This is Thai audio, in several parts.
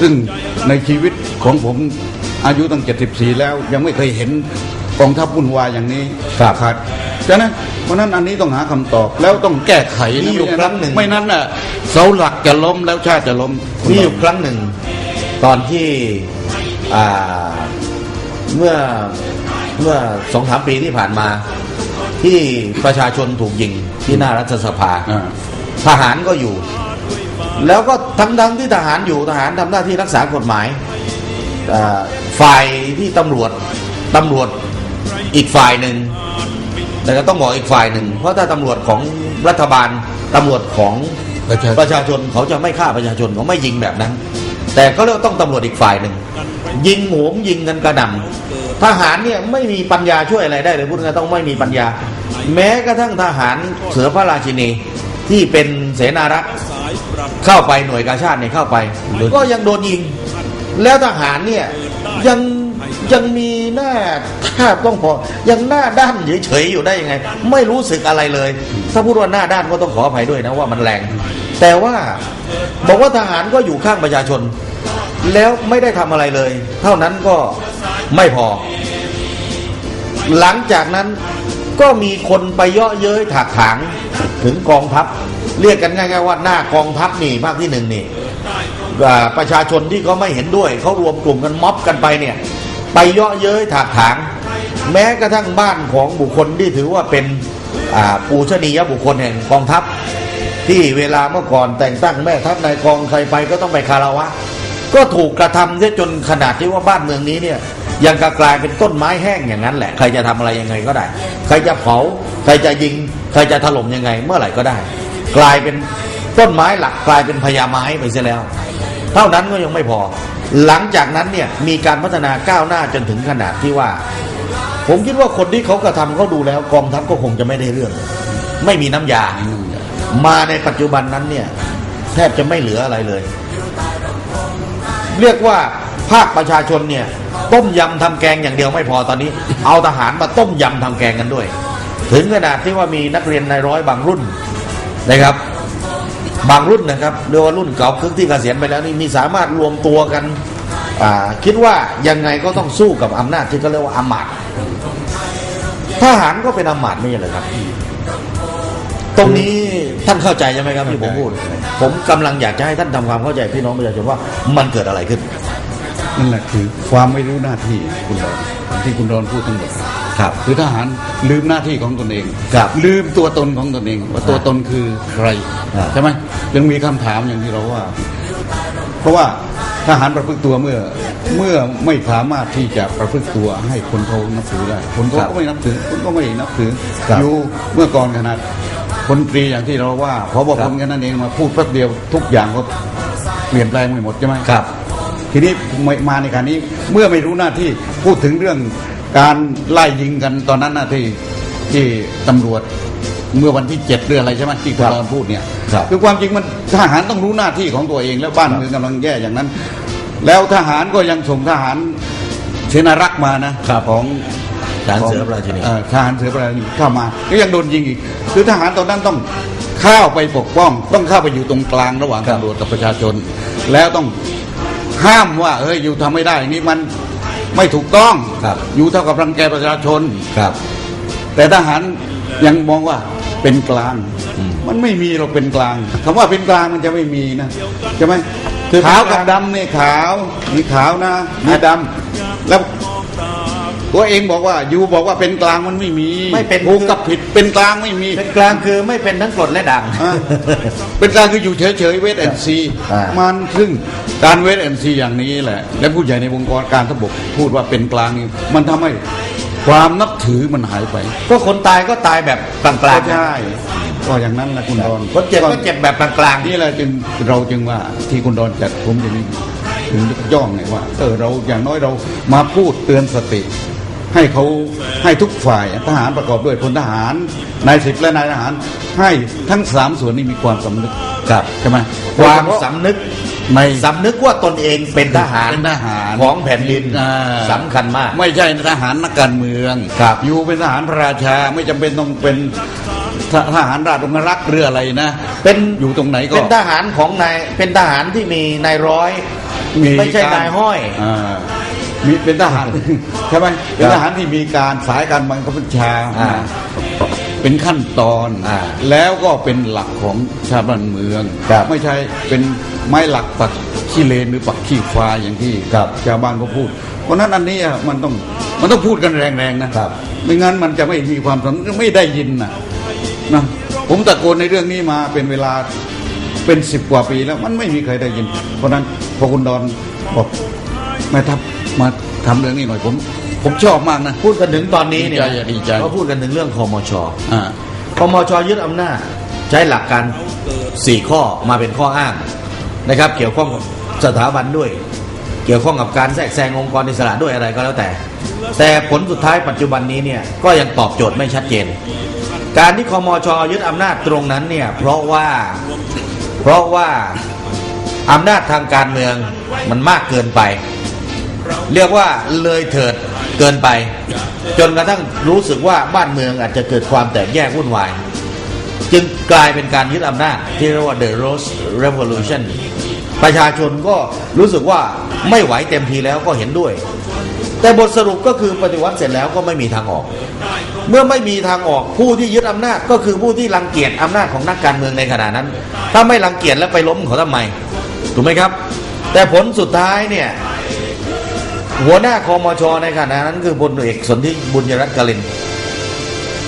ซึ่งในชีวิตของผมอายุตั้ง 74 แล้วยังไม่เคยเห็นกองทัพวุ่นวายอย่างนี้ครับขาดฉะนั้นเพราะฉะนั้นอันนี้ต้องหาคำตอบแล้วต้องแก้ไขนะมีอยู่ไม่ครั้งหนึ่งไม่นั้นน่ะเสาหลักจะล้มแล้วชาติจะล้มมีอยู่ครั้งหนึ่ง ตอนที่อ่าเมื่อเมื่อสองสามปีที่ผ่านมา ที่ประชาชนถูกยิงที่หน้ารัฐสภาอ่าทหารก็อยู่ แล้วก็ทั้งทั้งที่ทหารอยู่ทหารทำหน้าที่รักษากฎหมายอ่าฝ่ายที่ตำรวจตำรวจอีกฝ่ายหนึ่งแต่ก็ต้องบอกอีกฝ่ายหนึ่ง เพราะถ้าตำรวจของรัฐบาลตำรวจของประชาชนประชาชนเขาจะไม่ฆ่าประชาชนเขาไม่ยิงแบบนั้น แต่ก็เรียกว่าต้องตำรวจอีกฝ่ายหนึ่งยิงโหมยิงกันกระหน่ำทหารเนี่ยไม่มีปัญญาช่วยอะไรได้เลยพูดง่ายๆต้องไม่มีปัญญา แม้กระทั่งทหารเสือพระราชินีที่เป็นเสนารักษ์ เข้าไปหน่วยกาชาติเนี่ยเข้าไป ก็ยังโดนยิง แล้วทหารเนี่ยยังยังมีหน้าท่าต้องพอยังหน้าด้านเฉยๆอยู่ได้ยังไง ไม่รู้สึกอะไรเลย ถ้าพูดว่าหน้าด้านก็ต้องขออภัยด้วยนะว่ามันแรง แต่ว่าบอกว่าทหารก็อยู่ข้างประชาชน แล้วไม่ได้ทำอะไรเลย เท่านั้นก็ไม่พอ หลังจากนั้นก็มีคนไปเยาะเย้ยถากถางถึงกองทัพ เรียกกันง่ายๆว่าหน้ากองทัพนี่ภาคที่หนึ่งนี่ประชาชนที่เขาไม่เห็นด้วยเขารวมกลุ่มกันม็อบกันไปเนี่ย ไปเยาะเย้ยถากถาง แม้กระทั่งบ้านของบุคคลที่ถือว่าเป็นปูชนียบุคคลแห่งกองทัพ ที่เวลาเมื่อก่อนแต่งตั้งแม่ทัพนายกองใครไปก็ต้องไปคาราวะ ก็ถูกกระทำจนขนาดที่ว่าบ้านเมืองนี้เนี่ยยังกกลายเป็นต้นไม้แห้งอย่างนั้นแหละ ใครจะทำอะไรยังไงก็ได้ ใครจะเผา ใครจะยิง ใครจะถล่มยังไง เมื่อไหร่ก็ได้ กลายเป็นต้นไม้หลักกลายเป็นพญาไม้ไปเสียแล้ว เท่านั้นก็ยังไม่พอ หลังจากนั้นเนี่ยมีการพัฒนาก้าวหน้าจนถึงขนาดที่ว่า ผมคิดว่าคนที่เขากระทำเขาดูแล้วกองทัพก็คงจะไม่ได้เรื่อง ไม่มีน้ำยา มาในปัจจุบันนั้นเนี่ยแทบจะไม่เหลืออะไรเลย เรียกว่าภาคประชาชนเนี่ยต้มยำทำแกงอย่างเดียวไม่พอตอนนี้ เอาทหารมาต้มยำทำแกงกันด้วย ถึงขนาดที่ว่ามีนักเรียนในร้อยบางรุ่น นะครับ บางรุ่นนะครับเรียกว่ารุ่นเก่าคึกที่เกษียณไปแล้วนี่มีสามารถรวมตัวกันคิดว่ายังไงก็ต้องสู้กับอำนาจที่เขาเรียกว่าอำมาตทหารก็เป็นอำมาตไม่ใช่เหรอครับ ตรงนี้ท่านเข้าใจใช่ไหมครับที่ผมพูด ผมกำลังอยากจะให้ท่านทำความเข้าใจพี่น้องประชาชนว่ามันเกิดอะไรขึ้นนั่นแหละคือความไม่รู้หน้าที่คุณดอนที่คุณดอนพูดทั้งหมด ครับคือทหารลืมหน้าที่ของตนเองครับลืมตัวตนของตนเอง ว่าตัวตนคือใครครับใช่ไหมยังมีคำถามอย่างที่เราว่า เพราะว่าทหารประพฤติตัวเมื่อเมื่อไม่สามารถที่จะประพฤติตัวให้คนเขานับถือได้ คนเขาก็ไม่นับถือคนก็ไม่นับถือครับอยู่เมื่อก่อนขนาดคนตรีอย่างที่เราว่าพอบอครัพบลกันนั่นเองมาพูดแป๊บเดียวทุกอย่างก็เปลี่ยนแปลงไปหมดใช่ไหมครับ ทีนี้มามาในการนี้เมื่อไม่รู้หน้าที่พูดถึงเรื่อง การไล่ยิงกันตอนนั้นนะที่ที่ตำรวจเมื่อวันที่เจ็ดเรื่องอะไรใช่ไหมที่คุณครับตอนพูดเนี่ยครับอความจริงมันทหารต้องรู้หน้าที่ของตัวเองแล้วบ้านครับ เมืองกำลังแย่อย่างนั้น แล้วทหารก็ยังส่งทหารเสนารักษ์มานะ ครับของ ทหารเสือพระราชินีเอ่อทหารเสือพระราชินีเข้ามาก็ยังโดนยิงอีก คือทหารตอนนั้นต้องเข้าไปปกป้อง ต้องเข้าไปอยู่ตรงกลางระหว่างครับ ตำรวจกับประชาชน แล้วต้องห้ามว่าเฮ้ยอยู่ทำไม่ได้นี่มัน ไม่ถูกต้องครับอยู่เท่ากับรังแกประชาชน ครับ แต่ทหารยังมองว่าเป็นกลางอืมมันไม่มีเราเป็นกลางคำว่าเป็นกลางมันจะไม่มีนะใช่ไหมคือขาวเป็นกกัลาบงดำนี่ขาวมีขาวนะมีดำแล้ว ตัวเองบอกว่าอยู่บอกว่าเป็นกลางมันไม่มีไม่เป็น ถูกกับผิดเป็นกลางไม่มี เป็นกลางคือไม่เป็นทั้งกรดและด่าง อะเป็นกลางคืออยู่เฉยๆเวทแอนซีอ่ามันซึ่งการเวทแอนซีอย่างนี้แหละ และผู้ใหญ่ในวงการทบกพูดว่าเป็นกลางนี่มันทำให้ความนับถือมันหายไปก็คนตายก็ตายแบบกลางๆก็นะใช่ก็อย่างนั้นแหละคุณดอนคนเจ็บก็เจ็บแบบกลางๆนี่แหละจึงเราจึงว่าที่คุณดอนจัดผมจะนี่ถึงยกย่องไงว่าเออเราอย่างน้อยเรามาพูดเตือนสติ ให้เขาให้ทุกฝ่ายทหารประกอบด้วยพลทหารนายสิบและนายทหาร ให้ทั้งสามส่วนนี้มีความสำนึกครับใช่ไหมความสำนึกในสำนึกว่าตนเองเป็นทหารเป็นทหารของแผ่นดินอ่าสำคัญมาก ไม่ใช่ทหารนักการเมืองครับอยู่เป็นทหารพระราชาไม่จำเป็นต้องเป็นททหารราชองครักษ์หรืออะไรนะ เป็นอยู่ตรงไหนก็เป็นทหารของนายเป็นทหารที่มีนายร้อย ไม่ใช่นายห้อยอ่า มีเป็นทหารใช่ไหมเป็นทหารที่มีการสายการบังคับบัญชาอ่าเป็นขั้นตอนอ่าแล้วก็เป็นหลักของชาติบ้านเมืองครับไม่ใช่เป็นไม้หลักปักขี้เลนหรือปักขี้ควายอย่างที่ครับชาวบ้านเขาพูด เพราะฉะนั้นอันนี้อะมันต้องมันต้องพูดกันแรงๆนะครับไม่งั้นมันจะไม่มีความสำไม่ได้ยินนะนะผมตะโกนในเรื่องนี้มาเป็นเวลาเป็นสิบกว่าปีแล้วมันไม่มีใครได้ยิน เพราะฉะนั้นพอคุณดอนบอกแม่ทัพ มาทำเรื่องนี้หน่อยผม ผมชอบมากนะ พูดกันถึงตอนนี้เนี่ยดีใจอะดีใจก็พูดกันถึงเรื่องคอมชอ่าคมชยึดอำนาจใช้หลักการ 4 ข้อมาเป็นข้ออ้างนะครับ เกี่ยวข้องกับสถาบันด้วย เกี่ยวข้องกับการแทรกแซงองค์กรอิสระด้วยอะไรก็แล้วแต่ แต่ผลสุดท้ายปัจจุบันนี้เนี่ยก็ยังตอบโจทย์ไม่ชัดเจน การที่คมชยึดอำนาจตรงนั้นเนี่ยเพราะว่าเพราะว่าอำนาจทางการเมืองมันมากเกินไป เรียกว่าเลยเถิดเกินไป จนกระทั่งรู้สึกว่าบ้านเมืองอาจจะเกิดความแตกแยกวุ่นวาย จึงกลายเป็นการยึดอำนาจที่เรียกว่า the Rose Revolution ประชาชนก็รู้สึกว่าไม่ไหวเต็มทีแล้วก็เห็นด้วย แต่บทสรุปก็คือปฏิวัติเสร็จแล้วก็ไม่มีทางออก เมื่อไม่มีทางออกผู้ที่ยึดอำนาจก็คือผู้ที่รังเกียจอำนาจของนักการเมืองในขณะนั้น ถ้าไม่รังเกียจแล้วไปล้มเขาทำไม ถูกไหมครับ แต่ผลสุดท้ายเนี่ย หัวหน้าคอมชในขณะนั้นคือพลเอกสนธิบุญยรัตน์กลิน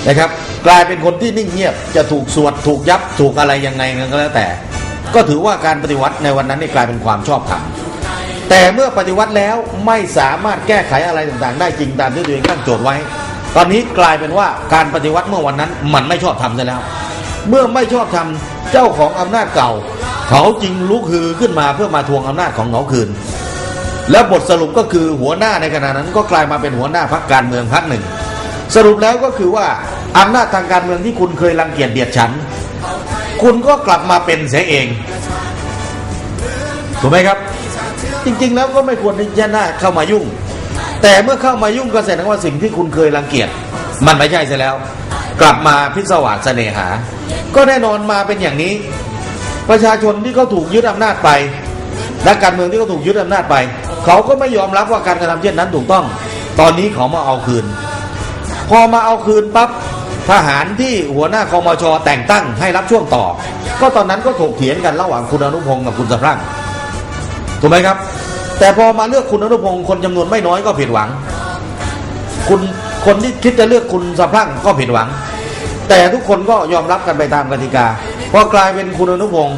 นะครับ กลายเป็นคนที่นิ่งเงียบจะถูกสวดถูกยับถูกอะไรยังไงก็แล้วแต่ ก็ถือว่าการปฏิวัติในวันนั้นนี่กลายเป็นความชอบธรรมแต่เมื่อปฏิวัติแล้วไม่สามารถแก้ไขอะไรต่างๆ ได้จริงตามที่ตัวเองตั้งโจทย์ไว้ ตอนนี้กลายเป็นว่าการปฏิวัติเมื่อวันนั้นมันไม่ชอบธรรมซะแล้ว เมื่อไม่ชอบธรรมเจ้าของอำนาจเก่า เขาจึงลุกฮือขึ้นมาเพื่อมาทวงอำนาจของเขาคืน แล้วบทสรุปก็คือหัวหน้าในขณะนั้นก็กลายมาเป็นหัวหน้าพักการเมืองพักหนึ่ง สรุปแล้วก็คือว่าอำนาจทางการเมืองที่คุณเคยรังเกียจเดียดฉัน คุณก็กลับมาเป็นเสียเองถูกไหมครับ จริงๆแล้วก็ไม่ควรที่จะน่าเข้ามายุ่ง แต่เมื่อเข้ามายุ่งก็แสดงว่าสิ่งที่คุณเคยรังเกียจ มันไม่ใช่เสียแล้ว กลับมาพิศวาสเสน่หา ก็แน่นอนมาเป็นอย่างนี้ ประชาชนที่เขาถูกยึดอำนาจไปนักการเมืองที่เขาถูกยึดอำนาจไป เขาก็ไม่ยอมรับว่าการกระทำเช่นนั้นถูกต้อง ตอนนี้เขามาเอาคืน พอมาเอาคืนปั๊บทหารที่หัวหน้าคอมชแต่งตั้งให้รับช่วงต่อ ก็ตอนนั้นก็ถกเถียงกันระหว่างคุณอนุพงศ์กับคุณสพรั่งถูกไหมครับ แต่พอมาเลือกคุณอนุพงศ์คนจำนวนไม่น้อยก็ผิดหวัง คุณคนที่คิดจะเลือกคุณสพรั่งก็ผิดหวัง แต่ทุกคนก็ยอมรับกันไปตามกติกาพอกลายเป็นคุณอนุพงศ์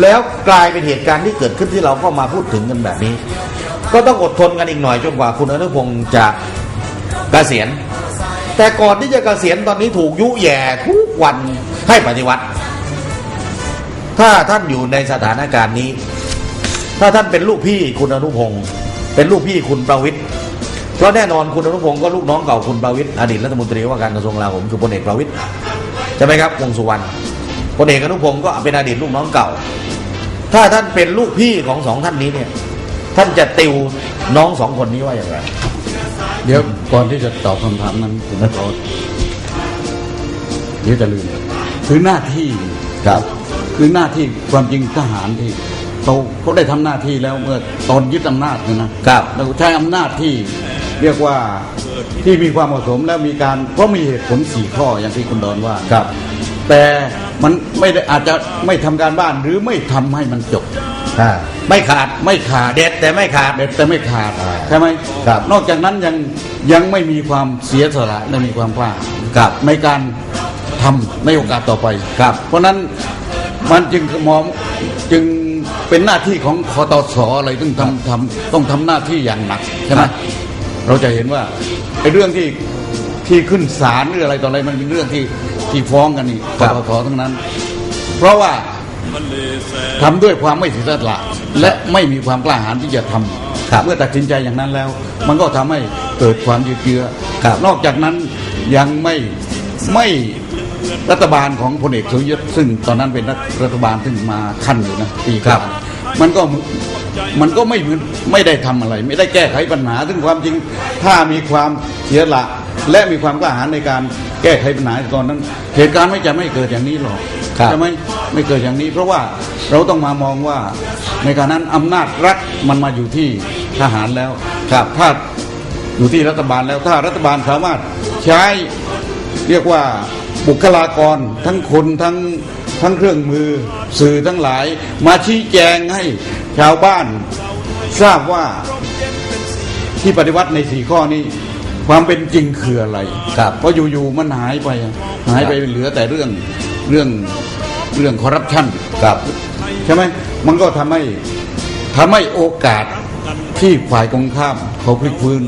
แล้วกลายเป็นเหตุการณ์ที่เกิดขึ้นที่เราก็มาพูดถึงกันแบบนี้ ก็ต้องอดทนกันอีกหน่อยจนกว่าคุณอนุพงศ์จะเกษียณ แต่ก่อนที่จะเกษียณตอนนี้ถูกยุแย่ทุกวันให้ปฏิวัติ ถ้าท่านอยู่ในสถานการณ์นี้ ถ้าท่านเป็นลูกพี่คุณอนุพงศ์เป็นลูกพี่คุณประวิทย์เพราะแน่นอนคุณอนุพงศ์ก็ลูกน้องเก่าคุณประวิทย์อดีตรัฐมนตรีว่าการกระทรวงกลาโหมคือพลเอกประวิทย์ใช่ไหมครับวงสุวรรณ พลเอกอนุพงศ์ก็เป็นอดีตลูกน้องเก่า ถ้าท่านเป็นลูกพี่ของสองท่านนี้เนี่ย ท่านจะติวน้องสองคนนี้ว่าอย่างไร เดี๋ยวก่อนที่จะตอบคำถามนั้นผมขอเดี๋ยวจะลืมคือหน้าที่ครับ คือหน้าที่ความจริงทหารที่เขาเขาได้ทำหน้าที่แล้วเมื่อตอนยึดอำนาจเนี่ยนะครับเราใช้อำนาจที่เรียกว่าที่มีความเหมาะสมแล้วมีการเพราะมีเหตุผลสี่ข้ออย่างที่คุณดอนว่าครับ แต่มันไม่ได้อาจจะไม่ทำการบ้านหรือไม่ทำให้มันจบ อ่า ไม่ขาดไม่ขาดเด็ดแต่ไม่ขาด เด็ดแต่ไม่ขาดอ่าใช่ไหมครับนอกจากนั้นยังยังไม่มีความเสียสละและมีความกล้าครับในการทำในโอกาสต่อไปครับ เพราะฉะนั้นมันจึงมองจึงเป็นหน้าที่ของคอตสอะไรต้องทำทำต้องทำหน้าที่อย่างหนักใช่ไหมครับ เราจะเห็นว่าไอ้เรื่องที่ที่ขึ้นศาลหรืออะไรต่ออะไรมันเป็นเรื่องที่ ที่ฟ้องกันนี่คอตสทั้งนั้น เพราะว่าทำด้วยความไม่เสียสละและไม่มีความกล้าหาญที่จะทำครับเมื่อตัดสินใจอย่างนั้นแล้ว มันก็ทำให้เกิดความยืดเยื้อครับนอกจากนั้นยังไม่ไม่รัฐบาลของพลเอกสุรยุทธ์ซึ่งตอนนั้นเป็นรัฐบาลซึ่งมาขั้นอยู่นะปีกว่ามันก็มันก็ไม่ไม่ได้ทำอะไร ไม่ได้แก้ไขปัญหา ซึ่งความจริงถ้ามีความเสียละและมีความกล้าหาญในการ แก้ไขปัญหาตอนนั้น เหตุการณ์ไม่จะไม่เกิดอย่างนี้หรอกครับใช่ไหมไม่เกิดอย่างนี้ เพราะว่าเราต้องมามองว่าในการนั้นอำนาจรัฐมันมาอยู่ที่ทหารแล้วครับถ้าอยู่ที่รัฐบาลแล้วถ้ารัฐบาลสามารถใช้เรียกว่าบุคลากรทั้งคนทั้งทั้งเครื่องมือสื่อทั้งหลาย มาชี้แจงให้ชาวบ้านทราบว่าที่ปฏิวัติในสี่ข้อนี้ ความเป็นจริงคืออะไรครับ เพราะอยู่ๆมันหายไปอะหายไปเหลือแต่เรื่องเรื่องเรื่องคอร์รัปชันครับใช่ไหมมันก็ทำให้ทำให้โอกาสที่ฝ่ายตรงข้ามเขาพลิกฟื้น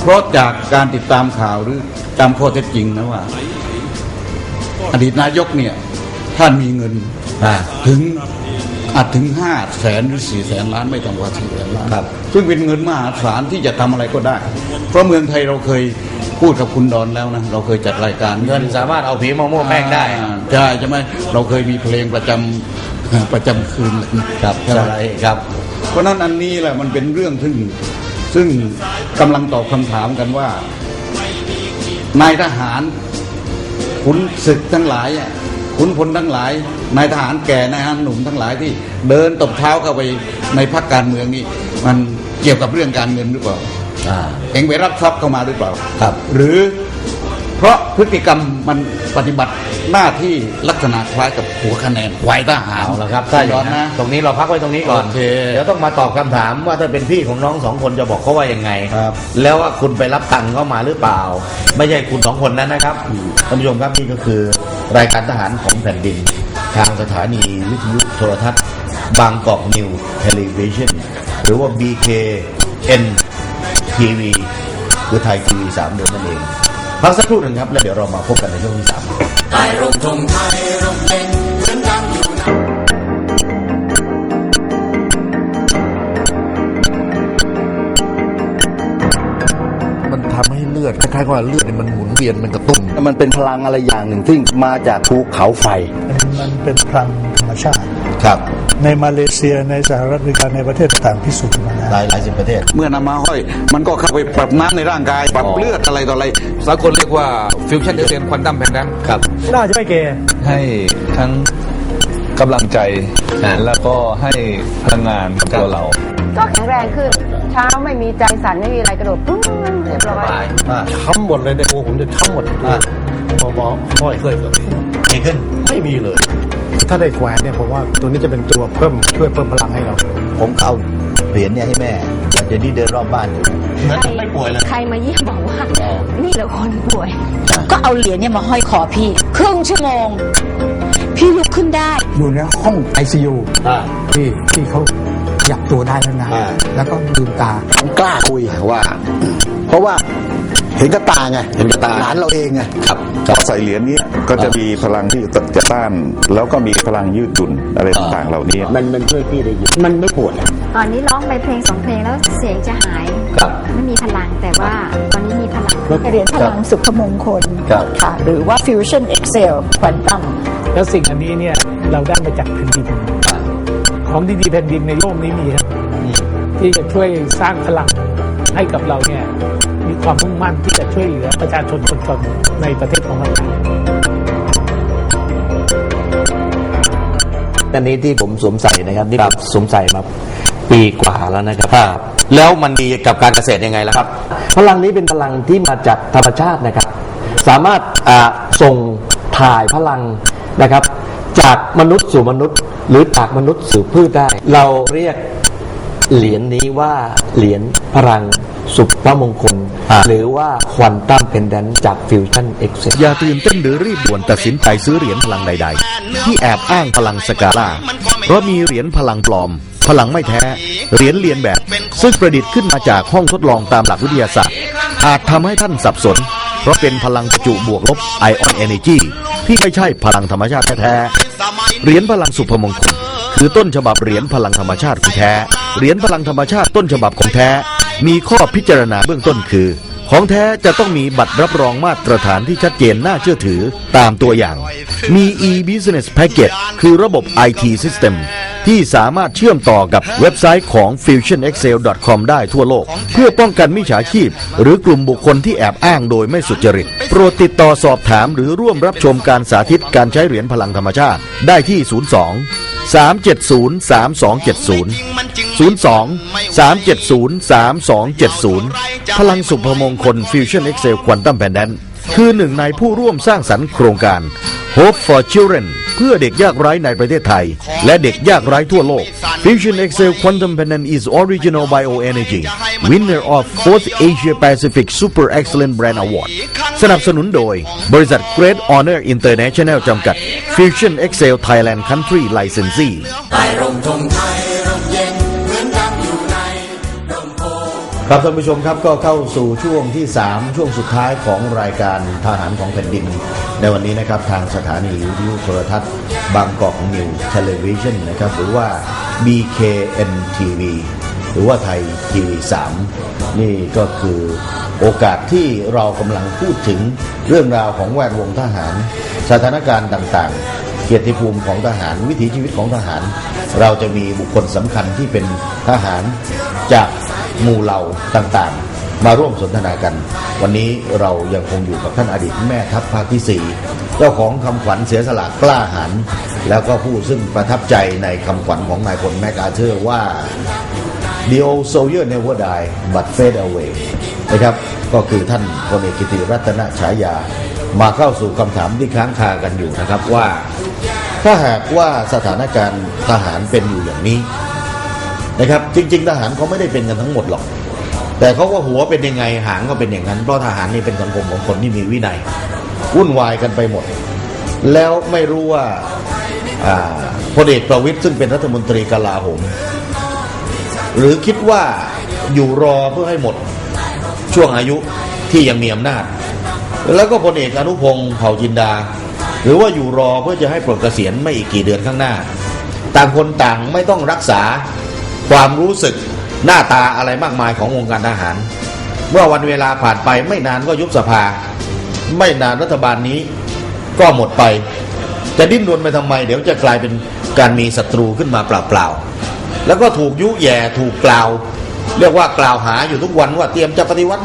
เพราะจากการติดตามข่าวหรือตามข้อเท็จจริงนะว่า อดีตนายกเนี่ยท่านมีเงินอ่าถึง อาจถึงห้าแสนหรือสี่แสนล้านไม่ต่ำกว่าสี่แสนล้านครับ ซึ่งเป็นเงินมหาศาลที่จะทำอะไรก็ได้ เพราะเมืองไทยเราเคยพูดกับคุณดอนแล้วนะ เราเคยจัดรายการเงินสามารถเอาผีมะม่วงแป้งได้อ่าใช่ใช่ไหมเราเคยมีเพลงประจำประจำคืนเลยนะครับใช่ไหมใช่ครับ เพราะฉะนั้นอันนี้แหละมันเป็นเรื่องซึ่งซึ่งกำลังตอบคำถามกันว่านายทหารขุนศึกทั้งหลายอะขุนพลทั้งหลาย นายทหารแก่นายทหารหนุ่มทั้งหลายที่เดินตบเท้าเข้าไปในพรรคการเมืองนี่มันเกี่ยวกับเรื่องการเงินหรือเปล่าอ่าเองไปรับทรัพย์เข้ามาหรือเปล่าครับ หรือเพราะพฤติกรรมมันปฏิบัติหน้าที่ลักษณะคล้ายกับหัวคะแนนควายทหารเอาละครับถ้าอย้ย่าองนนั้นนะตรงนี้เราพักไว้ตรงนี้ก่อนโอเคเดี๋ยวต้องมาตอบคำถามว่าถ้าเป็นพี่ของน้องสองคนจะบอกเขาว่ายังไงครับแล้วว่าคุณไปรับตังค์เข้ามาหรือเปล่า ไม่ใช่คุณสองคนนั้นนะครับท่านผู้ชมครับนี่ก็คือรายการทหารของแผ่นดิน ทางสถานีวิทยุโทรทัศน์ บางกอกนิวเทเลวิชันหรือว่า BKN TV คือไทยทีวีสามเดือนนั่นเอง พักสักครู่หนึ่งครับ แล้วเดี๋ยวเรามาพบกันในช่วงที่สามใต้ร่มธงไทยร่มเย็นเหมือนดังอยู่ในมันทำให้เลือดคล้ายๆว่าเลือดเนี่ยมันหมุนเวียนมันกระตุ้น มันเป็นพลังอะไรอย่างหนึ่งที่มาจากภูเขาไฟ มันเป็นพลังธรรมชาติ ครับ ในมาเลเซียในสหรัฐอเมริกาในประเทศต่างๆพิสูจน์มาแล้วหลายหลายสิบประเทศ เมื่อนำมาห้อย มันก็เข้าไปปรับน้ำในร่างกาย ปรับเลือดอะไรต่ออะไร สากลเรียกว่าฟิวชั่นเดเซนควอนตัมแพนดัมครับ น่าจะไม่เกย์ให้ทั้งกำลังใจ แล้วก็ให้พลังงานกับตัวเรา ก็แข็งแรงขึ้น เช้าไม่มีใจสั่นไม่มีอะไรกระโดดปุ้งเรียบร้อยทั้งหมดเลยในตัวผมจะทั้งหมดหมอหมอห้อยเคยเลยดีขึ้นไม่มีเลย ถ้าได้แขวนเนี่ยผมว่าตัวนี้จะเป็นตัวเพิ่มช่วยเพิ่มพลังให้เรา ผมก็เอาเหรียญเนี่ยให้แม่หลังจากนี้เดินรอบบ้านอยู่เหมือนไม่ป่วยเลยใครมาเยี่ยมบอกว่า นี่แหละคนป่วย ก็เอาเหรียญเนี่ยมาห้อยคอพี่ ครึ่งชั่วโมง พี่ลุกขึ้นได้ อยู่ในห้องไอซียูอ่า ที่ที่เขาขยับตัวได้แล้วนะ อ่า แล้วก็ลืมตา ผมกล้าคุยว่า เพราะว่า เห็นกับตาไงเห็นกับตา หลานเราเองไงครับพอใส่เหรียญนี้ก็จะมีพลังที่จะต้าน แล้วก็มีพลังยืดหยุ่นอะไรต่างๆเหล่านี้มันมันช่วยพี่ได้เยอะมันไม่ปวดอะตอนนี้ร้องไปเพลงสองเพลงแล้วเสียงจะหายครับไม่มีพลังแต่ว่าตอนนี้มีพลังเหรียญพลังสุภมงคลครับค่ะหรือว่า Fusion Excel Quantum แล้วสิ่งอันนี้เนี่ยเราได้มาจากแผ่นดินของดีๆแผ่นดินในโลกนี้มีครับที่จะช่วยสร้างพลังให้กับเราเนี่ย มีความมุ่งมั่นที่จะช่วยเหลือประชาชนคนจนในประเทศของเราอันนี้ที่ผมสวมใส่นะครับนี่ผมสวมใส่มาปีกว่าแล้วนะครับครับแล้วมันดีกับการเกษตรยังไงล่ะครับ พลังนี้เป็นพลังที่มาจากธรรมชาตินะครับ สามารถอ่าส่งถ่ายพลังนะครับ จากมนุษย์สู่มนุษย์ หรือจากมนุษย์สู่พืชได้ เราเรียกเหรียญนี้ว่าเหรียญพลัง สุภมงคล หรือว่าควอนตัมเพนแดนจากฟิวชั่นเอ็กเซอย่าตื่นเต้นหรือรีบด่วนตัดสินใจซื้อเหรียญพลังใด ๆ ที่แอบอ้างพลังสกาล่าเพราะมีเหรียญพลังปลอม พลังไม่แท้ เหรียญเลียนแบบ ซึ่งประดิษฐ์ขึ้นมาจากห้องทดลองตามหลักวิทยาศาสตร์ อาจทำให้ท่านสับสน เพราะเป็นพลังประจุบวกลบไอออนเอเนจีที่ไม่ใช่พลังธรรมชาติแท้ๆเหรียญพลังสุภมงคลคือต้นฉบับเหรียญพลังธรรมชาติของแท้ เหรียญพลังธรรมชาติต้นฉบับของแท้ มีข้อพิจารณาเบื้องต้นคือ ของแท้จะต้องมีบัตรรับรองมาตรฐานที่ชัดเจนน่าเชื่อถือตามตัวอย่าง มี e-business package คือระบบ IT system ที่สามารถเชื่อมต่อกับเว็บไซต์ของ fusionexcel.com ได้ทั่วโลก เพื่อป้องกันมิจฉาชีพ หรือกลุ่มบุคคลที่แอบอ้างโดยไม่สุจริต โปรดติดต่อสอบถามหรือร่วมรับชมการสาธิตการใช้เหรียญพลังธรรมชาติได้ที่ 02 370 3270 02 370 3270 พลังสุภมงคล Fusion Excel Quantum Pendant คือหนึ่งในผู้ร่วมสร้างสรรค์โครงการ Hope for Children เพื่อเด็กยากไร้ในประเทศไทย และเด็กยากไร้ทั่วโลก Fusion Excel Quantum Pendant is original bioenergy winner of 4th Asia Pacific Super Excellent Brand Award สนับสนุนโดย บริษัท Great Honor International จำกัด Fusion Excel Thailand Country Licensee ใต้ร่มธงไทย ครับท่านผู้ชมครับก็เข้าสู่ช่วงที่ 3 ช่วงสุดท้ายของรายการทหารของแผ่นดิน ในวันนี้นะครับทางสถานีวิทยุโทรทัศน์ บางกอกนิวเทเลวิชันนะครับหรือว่า BKN TV หรือว่าไทยทีวี3นี่ก็คือโอกาสที่เรากำลังพูดถึงเรื่องราวของแวดวงทหาร สถานการณ์ต่างๆ เกียรติภูมิของทหารวิถีชีวิตของทหาร เราจะมีบุคคลสำคัญที่เป็นทหารจาก หมู่เหล่าต่างๆ มาร่วมสนทนากัน วันนี้เรายังคงอยู่กับท่านอดีตแม่ทัพภาคที่ 4 เจ้าของคำขวัญเสียสละกล้าหาญแล้วก็ผู้ซึ่งประทับใจในคำขวัญของนายพลแมกอาเธอร์ว่า The old soldier never die but fade away นะครับก็คือท่านพลเอกกิติรัตนฉายา มาเข้าสู่คำถามที่ค้างคากันอยู่นะครับว่า ถ้าหากว่าสถานการณ์ทหารเป็นอยู่อย่างนี้ นะครับ จริง ๆ ทหารเขาไม่ได้เป็นกันทั้งหมดหรอก แต่เขาก็หัวเป็นยังไงหางก็เป็นอย่างนั้นเพราะทหารนี่เป็นสังคมของคนที่มีวินัยวุ่นวายกันไปหมด แล้วไม่รู้ว่าพลเอกประวิตยซึ่งเป็นรัฐมนตรีกลาโหมหรือคิดว่าอยู่รอเพื่อให้หมดช่วงอายุที่ยังมีอำนาจ แล้วก็พลเอกอนุพงศ์เผ่าจินดา หรือว่าอยู่รอเพื่อจะให้ปลดเกษียณไม่อีกกี่เดือนข้างหน้า ต่างคนต่างไม่ต้องรักษา ความรู้สึกหน้าตาอะไรมากมายของวงการทหาร เมื่อวันเวลาผ่านไปไม่นานก็ยุบสภา ไม่นานรัฐบาลนี้ก็หมดไป จะดิ้นรนไปทำไม เดี๋ยวจะกลายเป็นการมีศัตรูขึ้นมาเปล่าๆแล้วก็ถูกยุแย่ถูกกล่าว เรียกว่ากล่าวหาอยู่ทุกวันว่าเตรียมจะปฏิวัติ